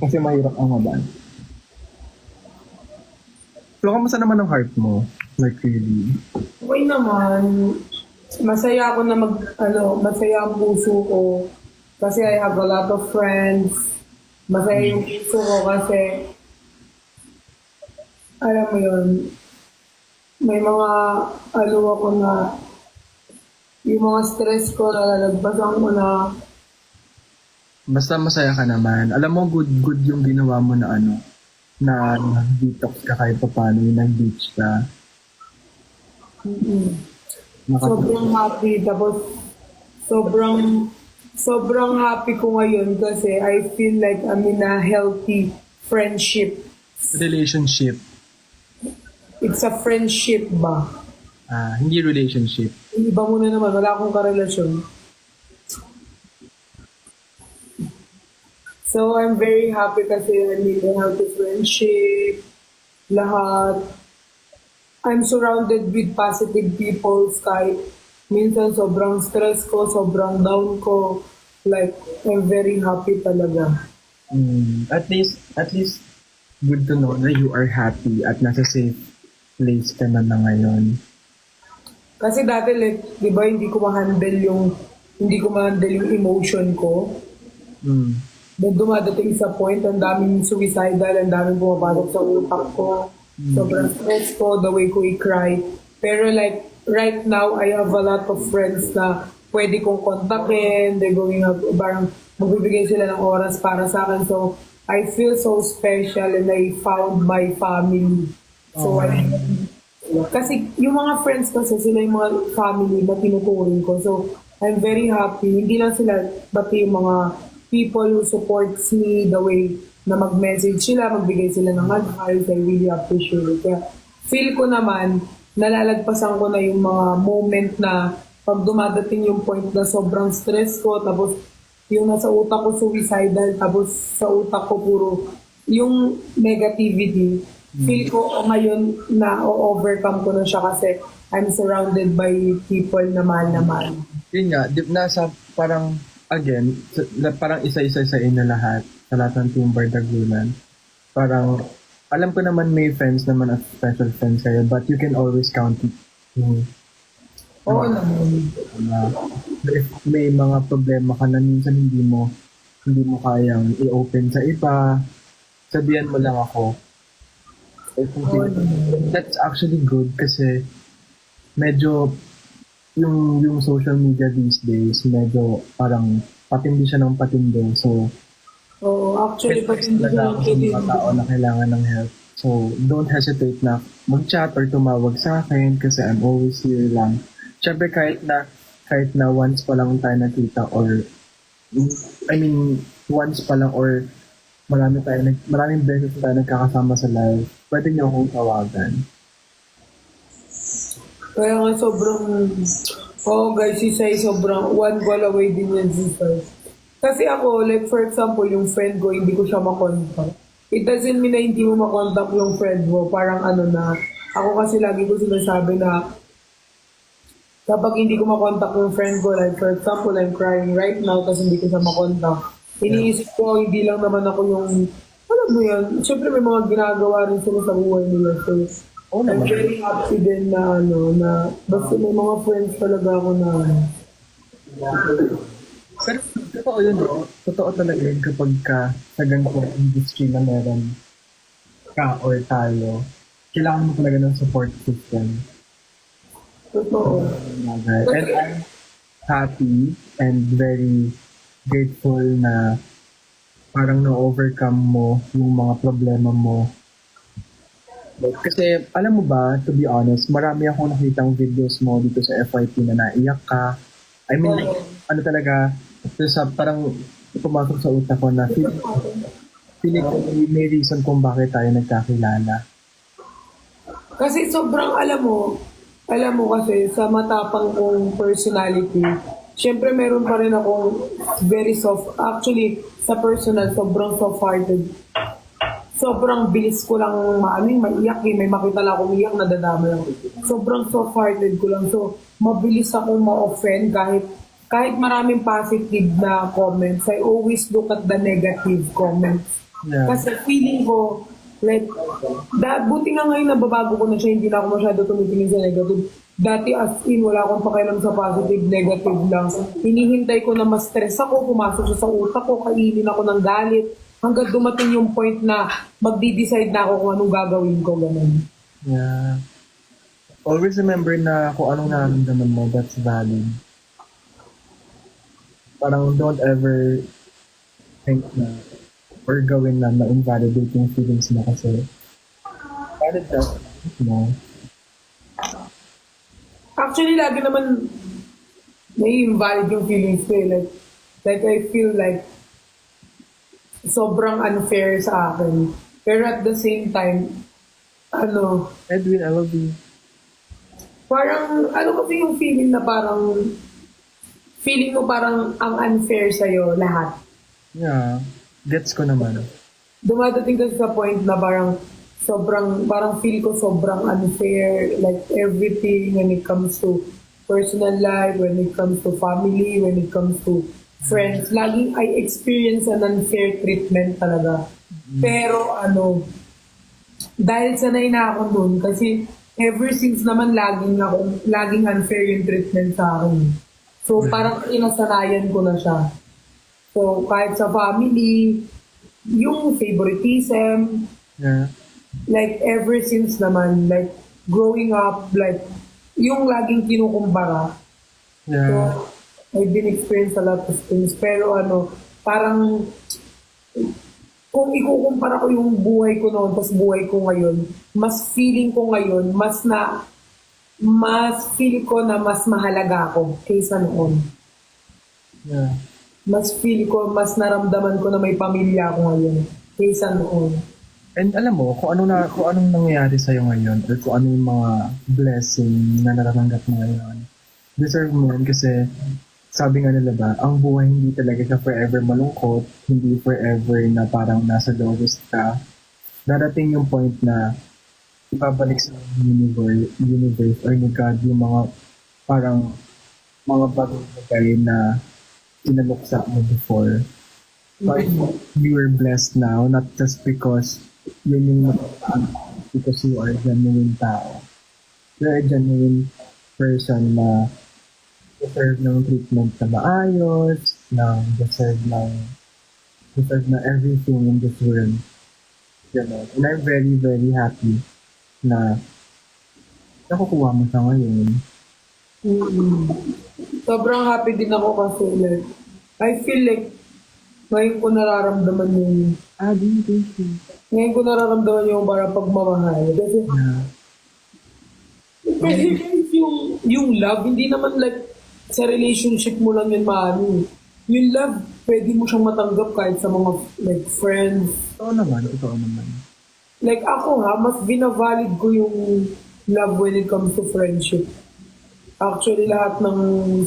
Kasi mahirap ang maban. So, kamusta naman ang heart mo? Like, really? Okay naman. Masaya ako na mag, ano, masaya ang puso ko. Kasi I have a lot of friends. Masaya yung puso ko kasi, alam mo yun, may mga, ano ako na, yung mga stress ko, nalalagpasan ko na, Basta masaya ka naman. Alam mo, good good yung ginawa mo na ano, na detox ka kahit pa paano, yung nag-beach ka. mm Naka- sobrang happy. Tapos, sobrang, sobrang happy ko ngayon kasi I feel like I'm in a healthy friendship. relationship. It's a friendship ba? Ah, hindi relationship. Iba muna naman, wala akong karelasyon. So, I'm very happy kasi I'm in a healthy friendship. Lahat. I'm surrounded with positive people kahit minsan sobrang stress ko, sobrang down ko. Like, I'm very happy talaga. Mm, at least, at least, good to know na you are happy at nasa safe place ka na na ngayon. Kasi dati, like, di ba, hindi ko ma-handle yung, hindi ko ma-handle yung emotion ko. Mm. Then dumadating sa point, ang daming suicidal, ang daming pumapasok sa utak ko. Sobrang stress ko, the way ko i-cry. Pero like, right now, I have a lot of friends na pwede kong kontakin. They're going up, parang magbibigay sila ng oras para sa akin. So, I feel so special and I found my family. So, I, kasi yung mga friends ko, kasi sila yung mga family na tinuturing ko. So, I'm very happy. Hindi lang sila, pati yung mga people who supports me the way na mag-message sila, magbigay sila ng advice. I really appreciate it. Kaya feel ko naman, nalalagpasan ko na yung mga moment na pag dumadating yung point na sobrang stress ko, tapos yung nasa utak ko suicidal, tapos sa utak ko puro yung negativity, feel ko oh, ngayon na overcome ko na siya kasi I'm surrounded by people na mahal na mahal. Yun nga, di, nasa parang, again, parang isa-isa sa na lahat, sa lahat ng Team Bardagulan. Parang, alam ko naman may friends naman at special friends kayo, but you can always count it. Mm. Oo naman. na if may mga problema ka na minsan hindi mo hindi mo kayang i-open sa iba, sabihan mo lang ako. I think Oo naman. that's actually good kasi medyo yung yung social media these days medyo parang patindi siya ng patindi. So, Oo, actually, pag text hindi ko talaga ako sa mga tao na kailangan ng help. So, don't hesitate na mag-chat or tumawag sa akin kasi I'm always here lang. Siyempre, kahit na kahit na once pa lang tayo nakita or I mean, once pa lang or marami tayo, maraming beses tayo nagkakasama sa live, pwede niyo akong tawagan. Kaya nga sobrang, oh guys, si Sai sobrang one call away din yan si. Kasi ako, like for example, yung friend ko, hindi ko siya makontak. It doesn't mean na hindi mo makontak yung friend mo. Parang ano na, ako kasi lagi ko sinasabi na kapag hindi ko makontak yung friend ko, like for example, I'm crying right now kasi hindi ko siya makontak. Iniisip ko, hindi lang naman ako yung, alam mo yan, syempre may mga ginagawa rin sila sa buhay nila. So, Oo I'm very happy din na ano, na basta may mga friends talaga ako na ano. Pero totoo yun, no? Totoo talaga yun kapag ka sa ganitong industry na meron ka or tayo, kailangan mo talaga ng support system. Totoo. Bagay. And I'm happy and very grateful na parang na-overcome mo yung mga problema mo. Kasi, alam mo ba, to be honest, marami akong nakitang videos mo dito sa FYP na naiyak ka. I mean, like, ano talaga, sa parang pumasok sa utak ko na feeling, feeling ko may- may reason kung bakit tayo nagkakilala. Kasi sobrang alam mo, alam mo kasi sa matapang kong personality, syempre meron pa rin akong very soft, actually sa personal, sobrang soft-hearted. Sobrang bilis ko lang maaming maiyak eh. May makita lang akong iyak, nadadama lang. Sobrang soft-hearted ko lang. So, mabilis akong ma-offend kahit kahit maraming positive na comments. I always look at the negative comments Yeah. Kasi feeling ko, like, da, buti nga ngayon nababago ko na siya, hindi na ako masyado tumitingin sa negative. Dati as in, wala akong pakialam sa positive, negative lang. Hinihintay ko na ma-stress ako, pumasok siya sa utak ko, kainin ako ng galit. Hanggang dumating yung point na magdi-decide na ako kung anong gagawin ko, ganun. Yeah. Always remember na kung anong nararamdaman mo, that's valid. Parang don't ever think na or gawin na na-invalidate yung feelings mo kasi valid ka, no? Actually, lagi naman may invalid yung feelings ko eh. Like, like I feel like sobrang unfair sa akin. Pero at the same time, ano, Edwin, I love you. parang, ano kasi yung feeling na parang, feeling ko parang ang unfair sa'yo lahat. Yeah. Gets ko naman. Dumadating kasi sa point na parang sobrang, parang feel ko sobrang unfair, like everything when it comes to personal life, when it comes to family, when it comes to friends. Laging I experience an unfair treatment talaga. Pero ano, dahil sanay na ako nun, kasi ever since naman laging ako, laging unfair yung treatment sa akin. So parang inasanayan ko na siya. So kahit sa family, yung favoritism, Yeah. like ever since naman, like growing up, like yung laging kinukumpara. So, Yeah. I've been experienced a lot of things. Pero ano, parang kung ikukumpara ko yung buhay ko noon tapos buhay ko ngayon, mas feeling ko ngayon, mas na mas feel ko na mas mahalaga ako kaysa noon. Yeah. Mas feel ko, mas naramdaman ko na may pamilya ako ngayon kaysa noon. And alam mo, kung ano na kung anong nangyayari sa ngayon or kung ano yung mga blessing na naratanggap mo ngayon, deserve mo yan kasi sabi nga nila ba, ang buhay hindi talaga siya forever malungkot, hindi forever na parang nasa lowest ka. Darating yung point na ibabalik sa universe, universe or ni God yung mga parang mga bagong bagay na kinaluksa mo before. But you are blessed now, not just because yun yung napataan because you are a genuine tao. You're a genuine person na deserve ng treatment na maayos, na deserve ng deserve na everything in this world. Ganun. And I'm very, very happy na nakukuha mo siya ngayon. Sobrang happy din ako kasi like, I feel like ngayon ko nararamdaman yung Ah, din, thank you. ngayon ko nararamdaman yung para pagmamahal. Kasi Yeah. Kasi guys, yung, yung love, hindi naman like sa relationship mo lang yun maano. Yung love, pwede mo siyang matanggap kahit sa mga like friends. Totoo naman, totoo naman. Like ako ha, mas binavalid ko yung love when it comes to friendship. Actually, lahat ng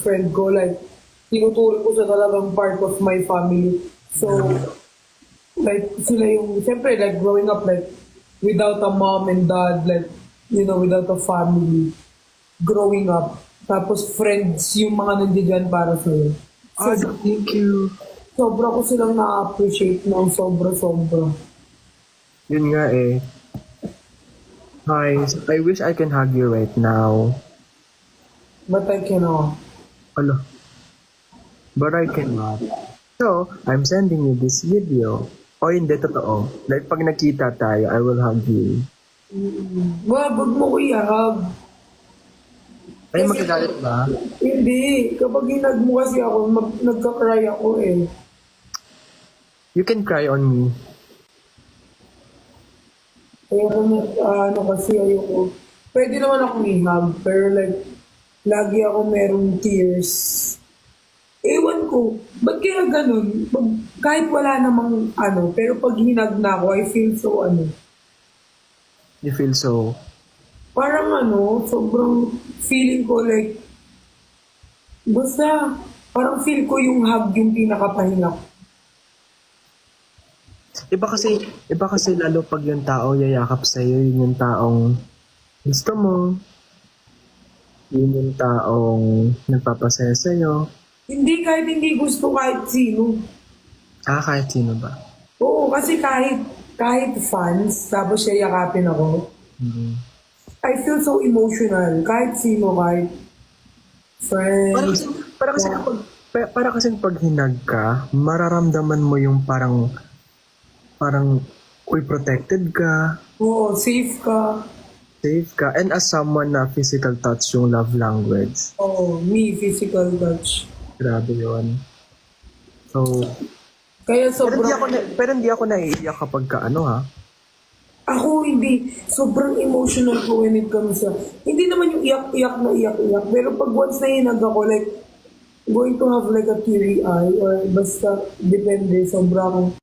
friend ko, like, tinuturing ko sa talagang part of my family. So, like, sila yung, siyempre, like, growing up, like, without a mom and dad, like, you know, without a family, growing up. Tapos, friends, yung mga nandiyan para sa'yo. Ah, So, thank you. sobra ko silang na-appreciate ng sobra-sobra. Yun nga eh. Hi, I wish I can hug you right now. But I cannot. Ano? But I cannot. So, I'm sending you this video. O hindi, totoo. Like, pag nakita tayo, I will hug you. Wag, wag mo ko i-hug. Ay, magagalit ba? Hindi. Kapag hinag mo kasi ako, mag, nagka-cry ako eh. You can cry on me. Ayoko na, ah, ano kasi, ayoko. Pwede naman akong i-hug, pero like, lagi ako merong tears. Ewan ko, ba't kaya ganun? Pag, kahit wala namang ano, pero pag hinag na ako, I feel so ano, You feel so... parang ano, sobrang feeling ko like, basta, parang feel ko yung hug yung pinakapahinga ko. Iba kasi, iba kasi lalo pag yung tao yayakap sa'yo, yun yung taong gusto mo. Yun yung taong nagpapasaya sa'yo. Hindi kahit hindi gusto kahit sino. Ah, kahit sino ba? Oo, kasi kahit kahit fans, tapos siya yakapin ako, Mm. I feel so emotional. Kahit sino, kahit friends. kasi, para kasi kapag, pa- para kasi pag hinag ka, mararamdaman mo yung parang, parang, uy, protected ka, Oo, safe ka. safe ka, and as someone na physical touch yung love language, Oo, me, physical touch. grabe yun. So, Kaya pero hindi ako, sobrang... na, pero hindi ako naiiyak kapag ka, ano ha, Ako hindi. Sobrang emotional ko when it comes sa... Hindi naman yung iyak-iyak na iyak-iyak. Pero pag once na hinag ako, like, going to have like a teary eye or basta depende, sobra akong